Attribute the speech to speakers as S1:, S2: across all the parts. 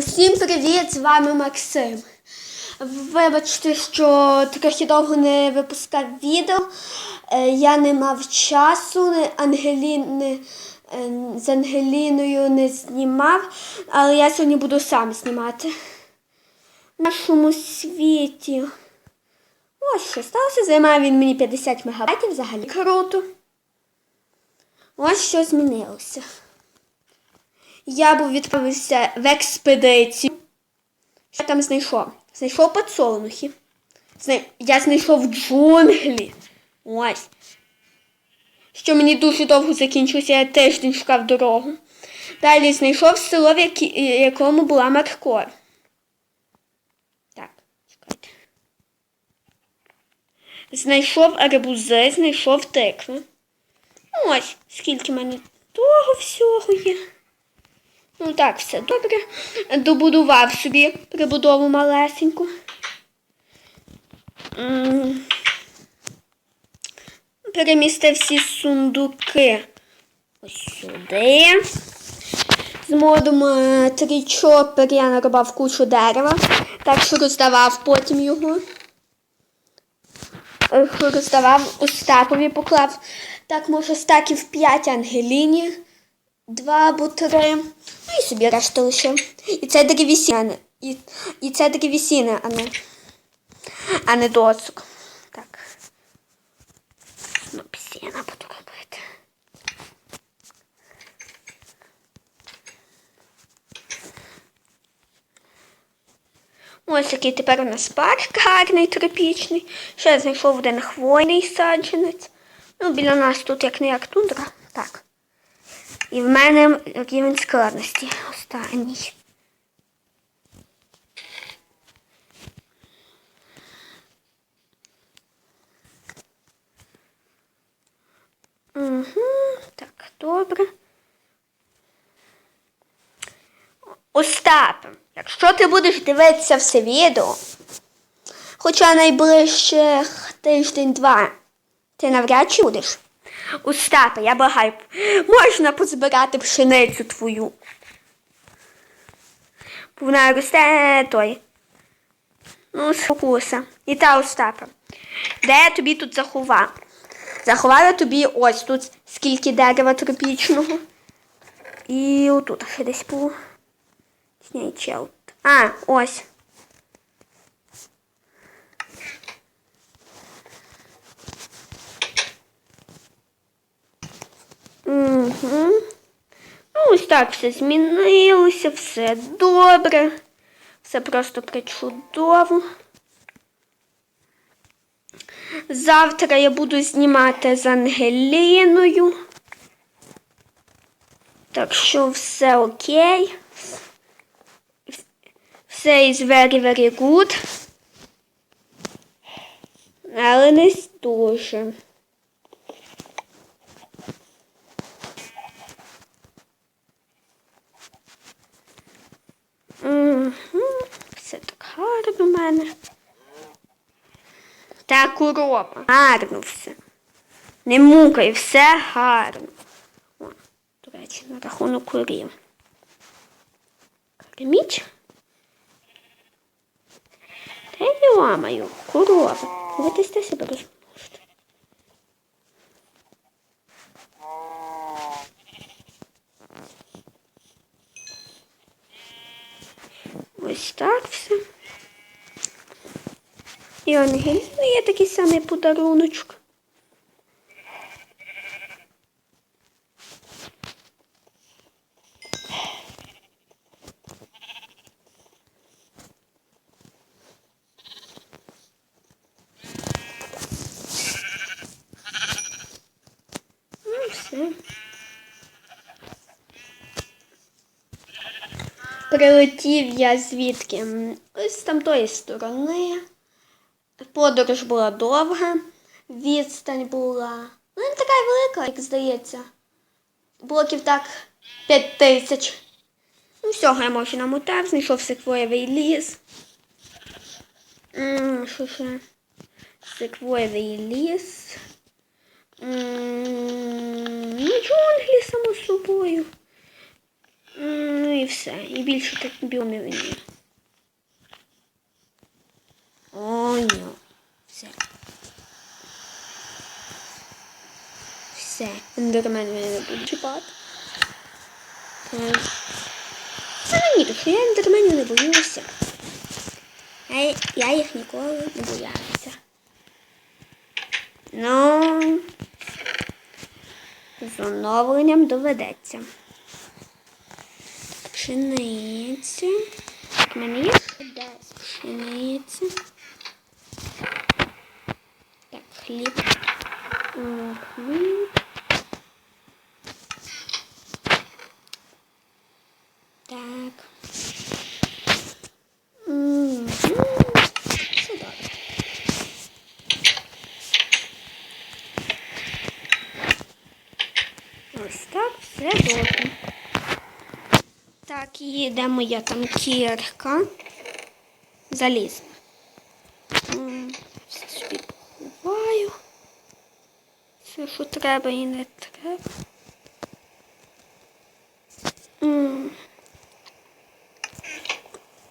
S1: Усім привіт! З вами Максим. Вибачте, що трохи довго не випускав відео. Е, Я не мав часу, Ангеліни, е, з Ангеліною не знімав, але я сьогодні буду сам знімати. В нашому світі. Ось що сталося. Займає він мені 50 мегабайтів взагалі. Круто. Ось що змінилося. Я був відправився в експедицію. Що там знайшов? Знайшов подсолнухи. Я знайшов джунглі. Ось. Що мені дуже довго закінчилося, я тиждень шукав дорогу. Далі знайшов село, в якому була Маркор. Так, чекайте. Знайшов арбузи, знайшов тикви. Ось, скільки в мене того всього є. Ну так, все добре. Добудував собі прибудову малесеньку. Перемістив всі сундуки ось сюди. З модом е, трічопер я нарубав кучу дерева, так що роздавав потім його. Е, Роздавав Остапові поклав. Так, може, стаків 5 Ангеліні два або три. Ну і собі решту лишив. І це древесина, а не- і, і це древесина, а не, а не досок. Так. Ну, псіна буду робити. Ось який тепер у нас парк гарний, тропічний. Ще знайшов один хвойний саджанець. Ну, біля нас тут як не як тундра. Так. І в мене рівень складності останній. Угу, так, добре. Остап, якщо ти будеш дивитися все відео, хоча найближчих тиждень-два, ти навряд чи будеш. Остапе, я благаю, можна позбирати пшеницю твою. Вона росте той. Ну, спокуса. І та Остапе. Де я тобі тут? Заховав я тобі ось тут скільки дерева тропічного. І отут ще десь було. Ні. А, ось. Угу. Ну, ось так все змінилося, все добре. Все просто причудово. Завтра я буду знімати з Ангеліною. Так що все окей. Все is very, very good. Але не дуже. Угу. Все так гарно в мене. Та уроба. Гарно все. Не мукай, все гарно. О, до речі, на рахунок корів. Креміч? Та я ламаю, корова. Дивитись себе розмножите. Ось так все. І Ангеліна є такий самий подаруночок. Ну. Прилетів я звідки? Ось з тамтої сторони. Подорож була довга, відстань була. Ну, не така велика, як здається. Блоків так 5 тисяч. Ну, всього я можу намотав, знайшов секвоєвий ліс. М, Що ще? Секвоєвий ліс. М, Ну, джунглі, само собою. М, Ну і все. І більше так біомів ні. О, ні. Все. Все. Ендермен мене не буде чіпати. Так. А ні, я ендерменів не боюся. Я, я їх ніколи не боялася. Ну, з оновленням доведеться. Мене є десь пшениця. Так, хліб. Хліб. Так. Мгм. Все добре. Ось так, все добре. Так, їде моя там кірка. Залізна. М, Все собі поховаю. Все, що треба і не треба.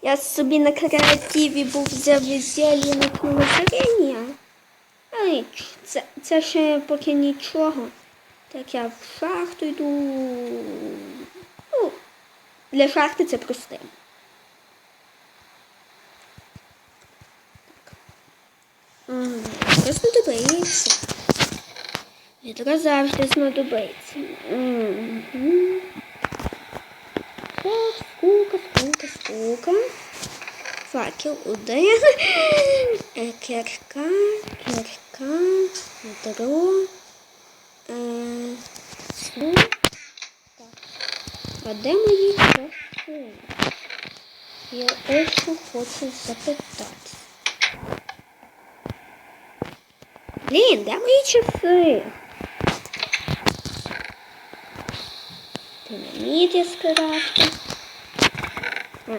S1: Я собі на креативі був взяв зелье на кровозаріння. Але це, це ще поки нічого. Так я в шахту йду. Ну, для шахти це простим. М, Просто знадобиться. Відро завжди знадобиться. Так, скука, скука, скука. Факел один. Е, Кірка, кірка, відро. Е, сну. Так. А де мої часи? Я ось що хочу запитати. Блін, де мої часи? Динаміт я скрафту. А,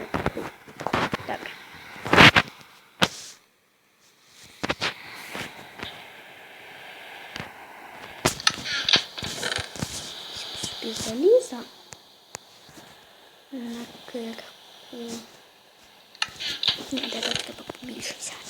S1: Так. Собі заліза на кирку. Ні, дерева треба побільше взяти.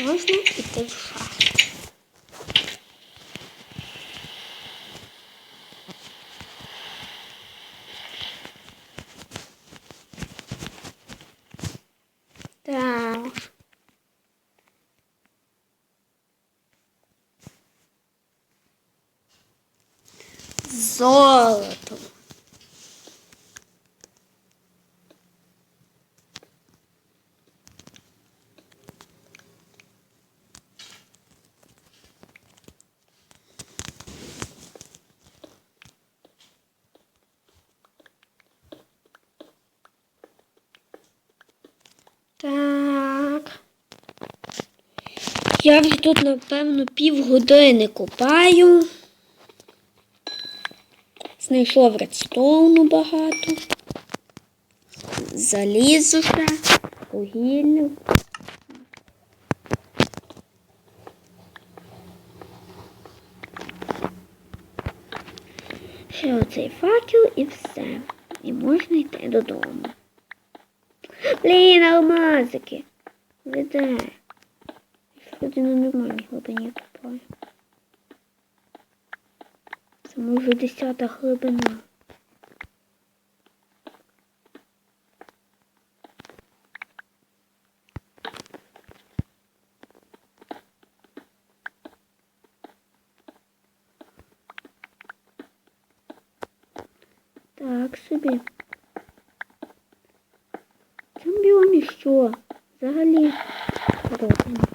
S1: Можна йти в шахту. Так. Золото. Так. Я вже тут, напевно, півгодини копаю. Знайшов редстоуну багато. Залізо ще, вугілля. Ще оцей факел і все. І можна йти додому. Блін, алмазики. Ви де? Люди на нормальній глибині купаю. Це може десята глибина. Так собі. Цьому біомі що? Взагалі робимо.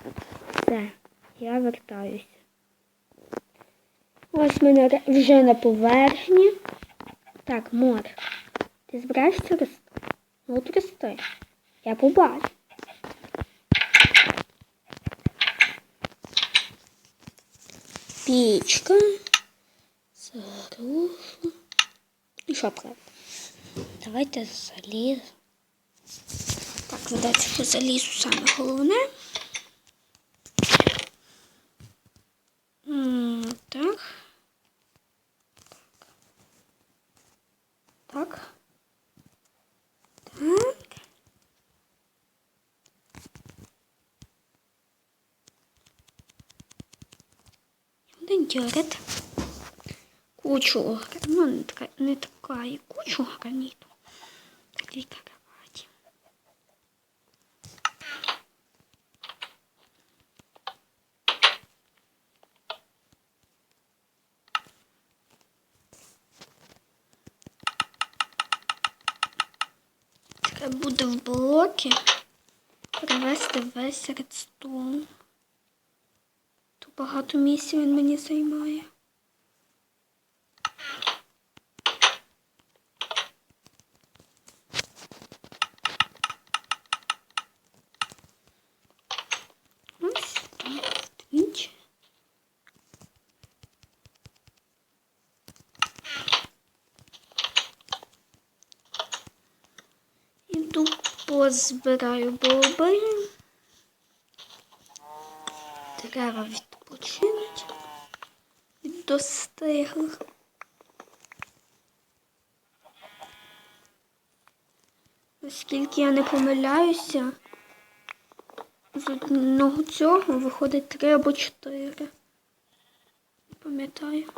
S1: Все, я вертаюся. Ось мене вже на поверхні. Так, море. Ти збираєшся рости? Ну рости. Я побачу. Пічка. Зарушу. І шапка. Давайте заліз. Так, по залізу саме головне. Так. Так. Так. Один дьорет. Кучу гра- ну, не така, не така і кучу граніту. Дві кроваті. Весь редстоун. Тут багато місця він мені займає. Ось так, двічі. Іду позбираю боби. Дерева відпочинуть від достиглих. Оскільки я не помиляюся, з одного цього виходить три або чотири. Не пам'ятаю.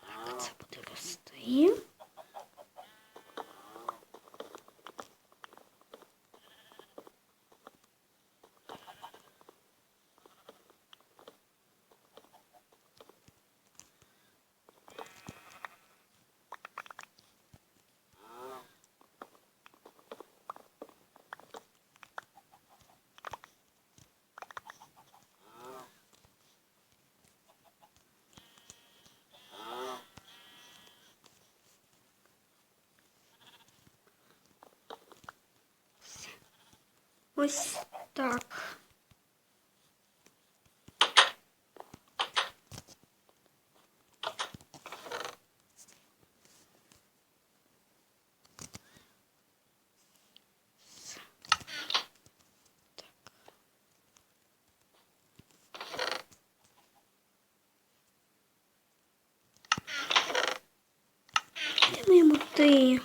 S1: Так, це буде рости. Ось так. Де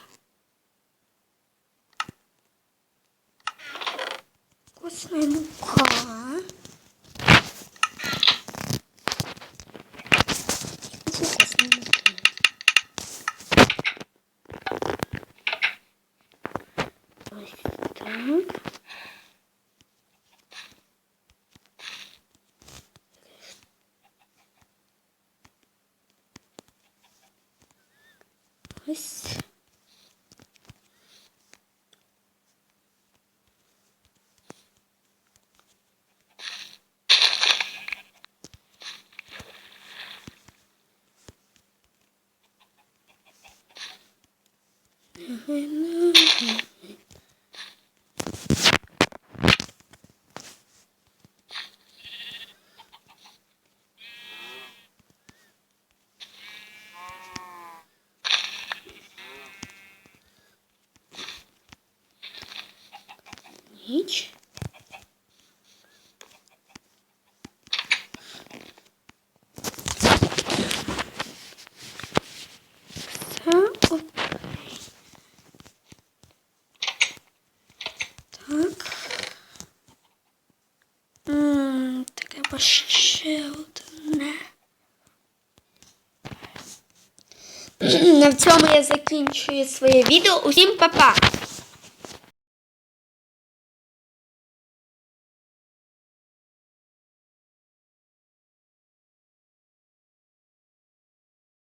S1: Ось. Ніч. Все окей. Так. М, Треба ще одне. На цьому я закінчую своє відео. Усім па-па!